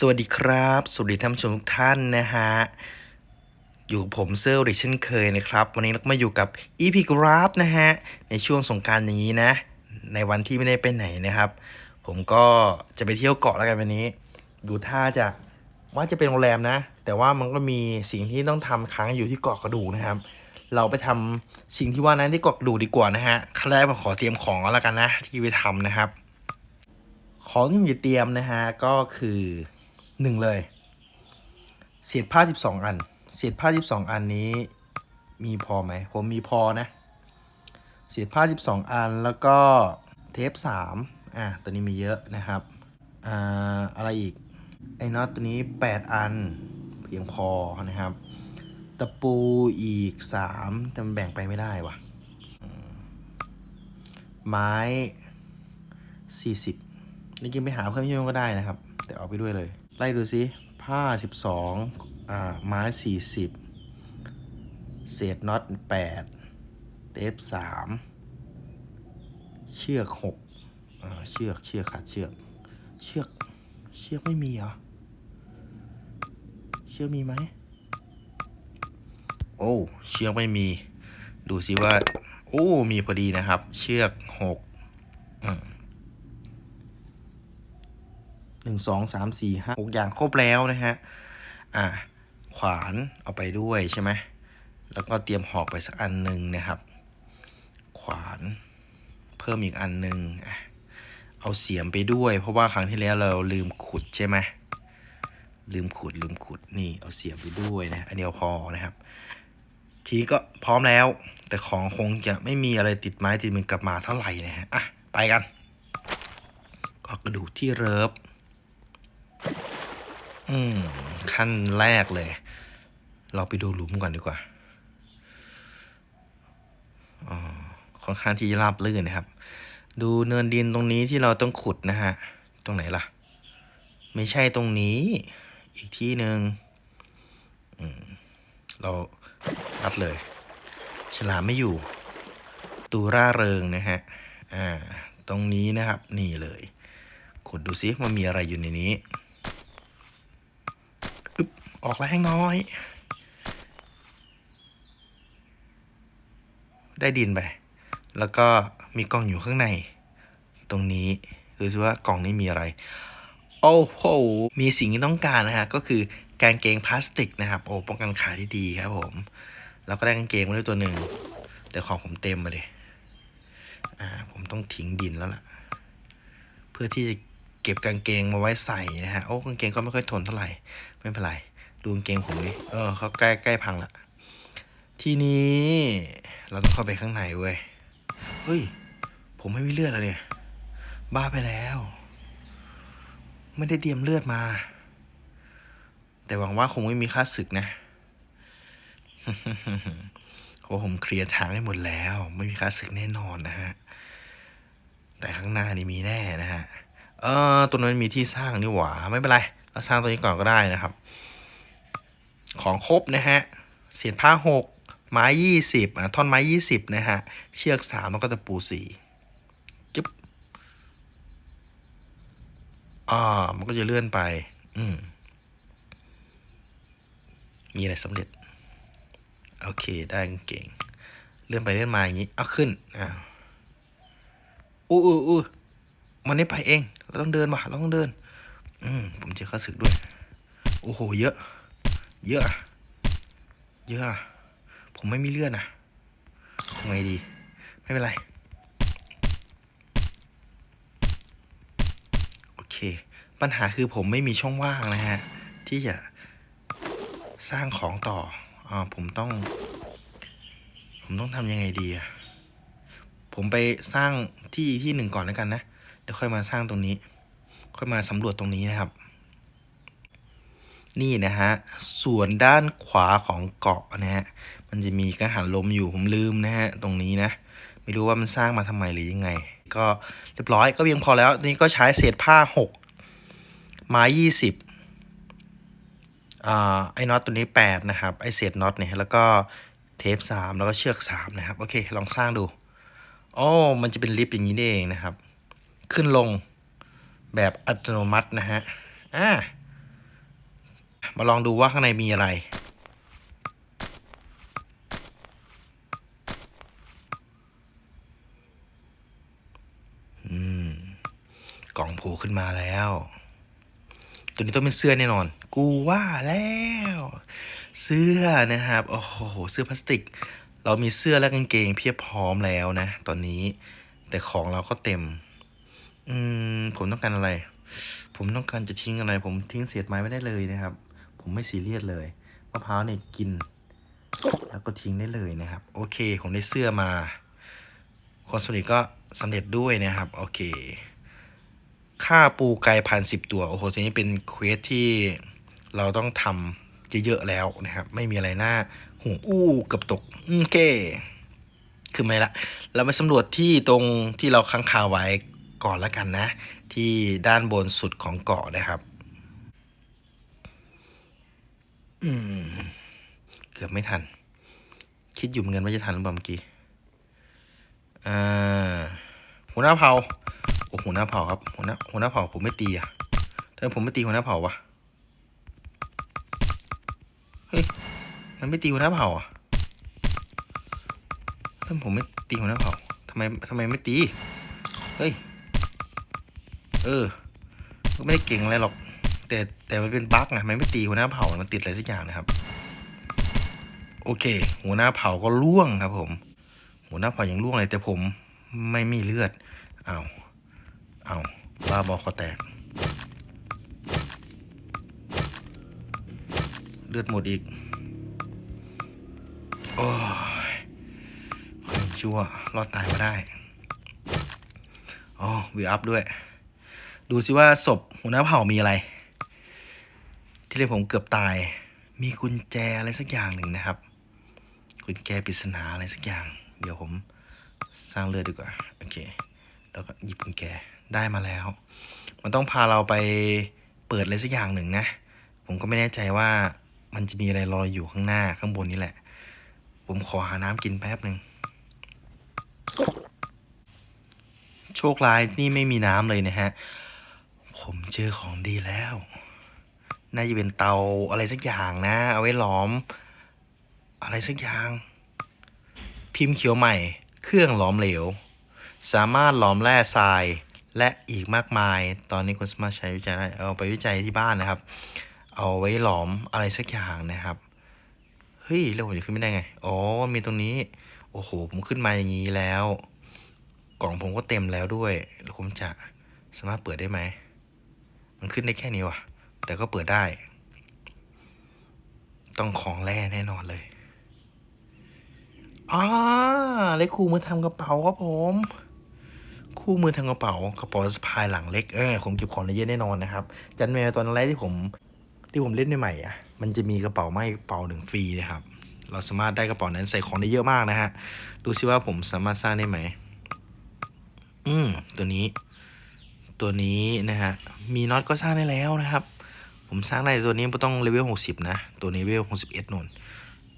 สวัสดีครับ สวัสดีท่านผู้ชมทุกท่านนะฮะ อยู่กับผมเซอร์ดิเช่นเคยนะครับ วันนี้เรามาอยู่กับ EP g r a p นะฮะ ในช่วงสงการอย่างนี้นะ ในวันที่ไม่ได้ไปไหนนะครับ ผมก็จะไปเที่ยวเกาะแล้วกันวันนี้ ดูท่าจะว่าจะเป็นโรงแรมนะ แต่ว่ามันก็มีสิ่งที่ต้องทำค้างอยู่ที่เกาะกระดูกนะครับ เราไปทำสิ่งที่ว่านั้นที่เกาะกระดูกดีกว่านะฮะขั้นแรกผมขอเตรียมของแล้วกันนะ ที่ไปทำนะครับ ของที่ผมจะเตรียมนะฮะก็คือ หนึ่งเลย เศษผ้า12อัน เศษผ้า12อันนี้มีพอไหม ผมมีพอนะ เศษผ้า12อันแล้วก็เทป3อะตัวนี้มีเยอะนะครับ อ่า อะไรอีก ไอ้น็อตตัวนี้8อัน เพียงพอนะครับ ตะปูอีก3แต่มันแบ่งไปไม่ได้ว่ะอืมไม้40นี่กินไปหาเพิ่มเยอะก็ได้นะครับ แต่เอาไปด้วยเลย ไล่ดูสิผ้า 12อ่าไม้ 40 เศษน็อต 8 เทป3 เชือก6อ่าเชือกเชือกขาดเชือกเชือกเชือกไม่มีเหรอ เชือกมีไหม โอ้ เชือกไม่มี ดูสิว่า โอ้ มีพอดีนะครับ เชือกหกอืม 1 2 3 4 5 6 อย่างครบแล้วนะฮะ อ่า ขวานเอาไปด้วยใช่ไหม แล้วก็เตรียมหอกไปสักอันหนึ่งนะครับ ขวานเพิ่มอีกอันหนึ่งเอาเสียมไปด้วย เพราะว่าครั้งที่แล้วเราลืมขุดใช่ไหมลืมขุดลืมขุดนี่เอาเสียมไปด้วยนะอันเดียวพอนะครับ ทีนี้ก็พร้อมแล้ว แต่ของคงจะไม่มีอะไรติดไม้ติดมือกลับมาเท่าไหร่นะฮะอะไปกันก็กระดูกที่เริฟ อืมขั้นแรกเลย เราไปดูหลุมก่อนดีกว่าอ๋อค่อนข้างที่ราบลื่นนะครับ ดูเนินดินตรงนี้ที่เราต้องขุดนะฮะ ตรงไหนล่ะ ไม่ใช่ตรงนี้ อีกที่หนึ่งอืมเรารับเลย ฉลามไม่อยู่ ตูร่าเริงนะฮะ อ่า ตรงนี้นะครับ นี่เลย ขุดดูซิมันมีอะไรอยู่ในนี้ อออกแรงน้อย ได้ดินไป แล้วก็มีกล่องอยู่ข้างใน ตรงนี้ดูซิว่ากล่องนี้มีอะไร โอ้โห มีสิ่งที่ต้องการนะฮะ ก็คือกางเกงพลาสติกนะครับ โอ้ป้องกันขาที่ดีครับผม แล้วก็ได้กางเกงมาด้วยตัวหนึ่ง แต่ของผมเต็มมาเลยอ่า ผมต้องทิ้งดินแล้วล่ะ เพื่อที่จะเก็บกางเกงมาไว้ใส่นะฮะ โอ้กางเกงก็ไม่ค่อยทนเท่าไหร่ ไม่เป็นไร ดูงเกงผมดิเออเขาใกล้ใกล้พังละทีนี้เราต้องเข้าไปข้างในเว้ยเฮ้ย ผมไม่มีเลือดอะเนี่ยบ้าไปแล้ว ไม่ได้เตรียมเลือดมา แต่หวังว่าคงไม่มีค่าศึกนะเพราะผมเคลียร์ทางให้หมดแล้ว ไม่มีค่าศึกแน่นอนนะฮะแต่ข้างหน้านี่มีแน่นะฮะเออตัวนั้นมีที่สร้างนี่หว่า ไม่เป็นไร เราสร้างตัวนี้ก่อนก็ได้นะครับ ของครบนะฮะเศษผ้าหกไม้ยี่สิบอะท่อนไม้ยี่สิบนะฮะ เชือกสามแล้วก็ตะปูสี่จึ๊บอ่ามันก็จะเลื่อนไป อืมมีอะไรสำเร็จ โอเคได้เก่ง เลื่อนไปเลื่อนมาอย่างนี้เอาขึ้นอ่าอู้อู้อู้มันไม่ไปเอง เราต้องเดินว่ะเราต้องเดิน อืมผมเจอข้าศึกด้วย โอ้โห เยอะ เยอะ เยอะ ผมไม่มีเลือดนะทำไงดี ไม่เป็นไร โอเค ปัญหาคือผมไม่มีช่องว่างนะฮะ ที่จะสร้างของต่ออ่าผมต้อง ผมต้องทำยังไงดีอะผมไปสร้างที่ที่หนึ่งก่อนแล้วกันนะ เดี๋ยวค่อยมาสร้างตรงนี้ ค่อยมาสำรวจตรงนี้นะครับ นี่นะฮะ ส่วนด้านขวาของเกาะนะฮะ มันจะมีกังหันลมอยู่ผมลืมนะฮะ ตรงนี้นะ ไม่รู้ว่ามันสร้างมาทำไมหรือยังไง ก็เรียบร้อยก็เพียงพอแล้ว นี่ก็ใช้เศษผ้าหกไม้ยี่สิบอ่าไอ้น็อตตัวนี้แปดนะครับ ไอ้เศษน็อตเนี่ย แล้วก็เทปสามแล้วก็เชือกสามนะครับ โอเค ลองสร้างดูโอ้มันจะเป็นลิฟต์อย่างนี้เองนะครับ ขึ้นลงแบบอัตโนมัตินะฮะ อ่า มาลองดูว่าข้างในมีอะไร อืม กล่องโผล่ขึ้นมาแล้ว ตัวนี้ต้องเป็นเสื้อแน่นอน กูว่าแล้ว เสื้อนะครับ โอ้โห เสื้อพลาสติก เรามีเสื้อและกางเกงเพียบพร้อมแล้วนะ ตอนนี้ แต่ของเราก็เต็ม อืม ผมต้องการอะไรผมต้องการจะทิ้งอะไร ผมทิ้งเศษไม้ไม่ได้เลยนะครับ ผมไม่ซีเรียสเลยมะพร้าวเนี่ยกิน แล้วก็ทิ้งได้เลยนะครับ โอเค ผมได้เสื้อมาความสำเร็จก็สำเร็จด้วยนะครับ โอเคฆ่าปูไก่พันสิบตัว โอ้โหทีนี้เป็นเควสที่เราต้องทำเยอะๆแล้วนะครับ ไม่มีอะไรน่าห่วงอู้เกับตก โอเค คือไม่ละ เรามาสำรวจที่ตรงที่เราค้างคาไว้ก่อนแล้วกันนะ ที่ด้านบนสุดของเกาะนะครับ อืม เกือบไม่ทัน คิดอยู่เหมือนกันว่าจะทันหรือเปล่าเมื่อกี้อ่าหัวหน้าเผ่าโอ้หัวหน้าเผ่าครับหัวหน้าหัวหน้าเผ่าผมไม่ตีอะทำไมผมไม่ตีหัวหน้าเผ่าวะเฮ้ยมันไม่ตีหัวหน้าเผ่าอะทำไมผมไม่ตีหัวหน้าเผ่าทำไมทำไมไม่ตีเฮ้ยเออก็ไม่ได้เก่งอะไรหรอก แต่แต่มันเป็นบั๊กไงมันไม่ตีหัวหน้าเผ่ามันติดอะไรสักอย่างนะครับ โอเค หัวหน้าเผ่าก็ล่วงครับ ผม หัวหน้าเผ่ายังล่วงเลย แต่ผมไม่มีเลือดเอาเอาว่าบอคอแตก เลือดหมดอีก โอ้ยชั่ว รอดตายมาได้อ๋อวีอัพด้วย ดูสิว่าศพหัวหน้าเผ่ามีอะไร เรียกผมเกือบตาย มีกุญแจอะไรสักอย่างหนึ่งนะครับ กุญแจปริศนาอะไรสักอย่าง เดี๋ยวผมสร้างเลือดดีกว่า โอเค แล้วก็หยิบกุญแจได้มาแล้ว มันต้องพาเราไปเปิดอะไรสักอย่างหนึ่งนะ ผมก็ไม่แน่ใจว่ามันจะมีอะไรรออยู่ข้างหน้าข้างบนนี่แหละ ผมขอหาน้ำกินแป๊บหนึ่ง โชคร้ายนี่ไม่มีน้ำเลยนะฮะ ผมเจอของดีแล้ว น่าจะเป็นเตาอะไรสักอย่างนะ เอาไว้หลอม อะไรสักอย่าง พิมพ์เขียวใหม่ เครื่องหลอมเหลว สามารถหลอมแร่ทรายและอีกมากมาย ตอนนี้คุณสามารถใช้วิจัยได้เอาไปวิจัยที่บ้านนะครับ เอาไว้หลอมอะไรสักอย่างนะครับ เฮ้ยแล้วผมจะขึ้นไม่ได้ไง อ๋อ มีตรงนี้ โอ้โห ผมขึ้นมาอย่างนี้แล้ว กล่องผมก็เต็มแล้วด้วยแล้วผมจะสามารถเปิดได้ไหม มันขึ้นได้แค่นี้วะ แต่ก็เปิดได้ ต้องของแร่แน่นอนเลยอ่าเลยคู่มือทำกระเป๋าครับผม คู่มือทำกระเป๋ากระเป๋าสะพายหลังเล็กเออผมเก็บของได้เยอะแน่นอนนะครับ จันแมวตอนแรกที่ผมที่ผมเล่นใหม่ๆอะ มันจะมีกระเป๋าไม่กระเป๋าหนึ่งฟรีนะครับ เราสามารถได้กระเป๋านั้นใส่ของได้เยอะมากนะฮะ ดูซิว่าผมสามารถสร้างได้ไหม อืม ตัวนี้ ตัวนี้นะฮะ มีน็อตก็สร้างได้แล้วนะครับ ผมสร้างได้ตัวนี้ไม่ต้องเลเวลหกสิบนะ ตัวนี้เลเวลหกสิบเอ็ดนน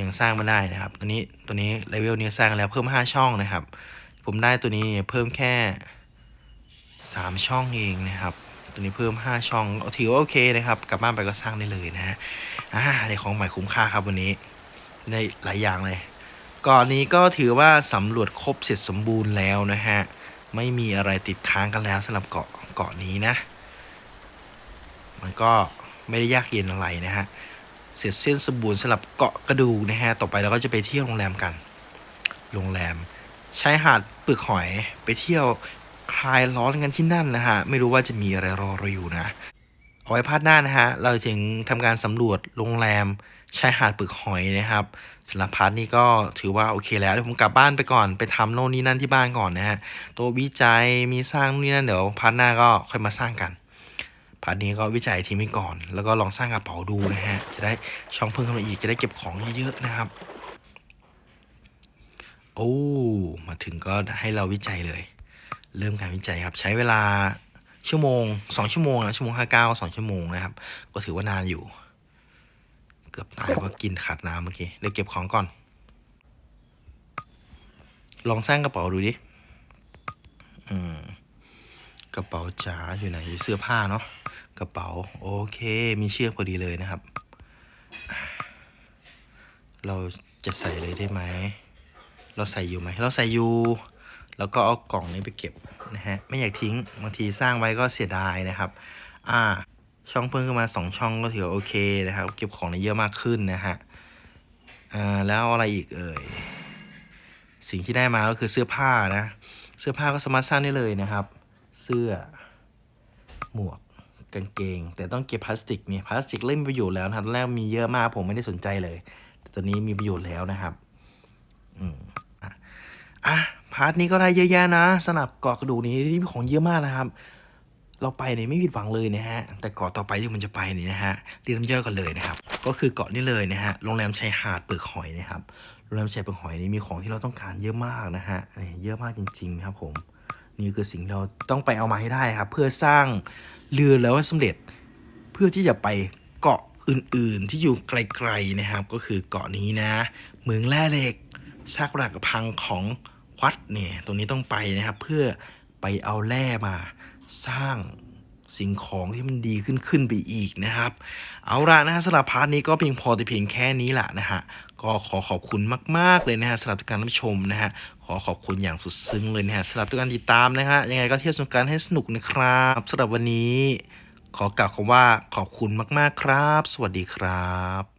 ยังสร้างไม่ได้นะครับ ตัวนี้ตัวนี้เลเวลนี้สร้างแล้วเพิ่มห้าช่องนะครับ ผมได้ตัวนี้เพิ่มแค่สามช่องเองนะครับตัวนี้เพิ่มห้าช่องถือว่าโอเคนะครับ กลับบ้านไปก็สร้างได้เลยนะฮะอ่าได้ของใหม่คุ้มค่าครับวันนี้ได้หลายอย่างเลย ก่อนนี้ก็ถือว่าสำรวจครบเสร็จสมบูรณ์แล้วนะฮะ ไม่มีอะไรติดค้างกันแล้วสำหรับเกาะเกาะนี้นะ มันก็ ไม่ได้ยากเย็นอะไรนะฮะ เสร็จเส้นสมบูรณ์สำหรับเกาะกระดูนะฮะ ต่อไปเราก็จะไปเที่ยวโรงแรมกัน โรงแรมชายหาดปึกหอยไปเที่ยวคลายร้อนกันที่นั่นนะฮะ ไม่รู้ว่าจะมีอะไรรอเราอยู่นะ เอาไว้พาร์ทหน้านะฮะ เราถึงทำการสำรวจโรงแรมชายหาดปึกหอยนะครับสำหรับพาร์ทนี้ก็ถือว่าโอเคแล้วเดี๋ยวผมกลับบ้านไปก่อนไปทำโน่นนี่นั่นที่บ้านก่อนนะฮะตัววิจัยมีสร้างนู่นนี่นั่นเดี๋ยวพาร์ทหน้าก็ค่อยมาสร้างกัน พาร์ทนี้ก็วิจัยทีมไปก่อน แล้วก็ลองสร้างกระเป๋าดูนะฮะ จะได้ช่องเพิ่มขึ้นมาอีก จะได้เก็บของเยอะๆนะครับ โอ้ มาถึงก็ให้เราวิจัยเลย เริ่มการวิจัยครับ ใช้เวลาชั่วโมงสองชั่วโมงนะชั่วโมงห้าเก้าสองชั่วโมงนะครับ ก็ถือว่านานอยู่ เกือบตายเพราะกินขาดน้ำเมื่อกี้เดี๋ยวเก็บของก่อน ลองสร้างกระเป๋าดูดิ อืมกระเป๋าจ๋าอยู่ไหนอยู่เสื้อผ้าเนาะ กระเป๋า โอเค มีเชือกพอดีเลยนะครับ เราจะใส่เลยได้ไหม เราใส่อยู่ไหม เราใส่อยู่ แล้วก็เอากล่องนี้ไปเก็บนะฮะ ไม่อยากทิ้ง บางทีสร้างไว้ก็เสียดายนะครับ อ่า ช่องเพิ่มขึ้นมาสองช่องก็ถือโอเคนะครับ เก็บของได้เยอะมากขึ้นนะฮะ อ่า แล้วอะไรอีกเอ่ย สิ่งที่ได้มาก็คือเสื้อผ้านะ เสื้อผ้าก็สามารถสร้างได้เลยนะครับ เสื้อ หมวก กางเกง แต่ต้องเก็บพลาสติกเนี่ยพลาสติกเริ่มมีประโยชน์แล้วนะครับตอนแรกมีเยอะมากผมไม่ได้สนใจเลยแต่ตอนนี้มีประโยชน์แล้วนะครับอืมอะพาร์ทนี้ก็ได้เยอะแยะนะสำหรับเกาะกระดูกนี้ที่มีของเยอะมากนะครับ เราไปเนี่ยไม่ผิดหวังเลยนะฮะแต่เกาะต่อไปที่มันจะไปเนี่ยนะฮะเรียนน้ย่อยกันเลยนะครับ ก็คือเกาะนี้เลยนะฮะโรงแรมชายหาดเปลือกหอยนะครับโรงแรมชายเปลือกหอยนี่มีของที่เราต้องการเยอะมากนะฮะเยอะมากจริงๆครับผม นี่คือสิ่งที่เราต้องไปเอามาให้ได้ครับ เพื่อสร้างเรือแล้วให้สำเร็จ เพื่อที่จะไปเกาะอื่นๆ ที่อยู่ไกลๆนะครับ ก็คือเกาะนี้นะ เมืองแร่เหล็กซากปรักพังของวัดเนี่ยตรงนี้ต้องไปนะครับ เพื่อไปเอาแร่มาสร้าง สิ่งของที่มันดีขึ้นขึ้นไปอีกนะครับ เอาละนะฮะสำหรับพาร์ทนี้ก็เพียงพอแต่เพียงแค่นี้แหละนะฮะก็ขอขอบคุณมาก ๆ เลยนะฮะสำหรับการรับชมนะฮะขอขอบคุณอย่างสุดซึ้งเลยนะฮะสำหรับการติดตามนะฮะยังไงก็เที่ยวสงการให้สนุกนะครับสำหรับวันนี้ ขอกล่าวคำว่าขอบคุณมาก ๆ ครับ สวัสดีครับ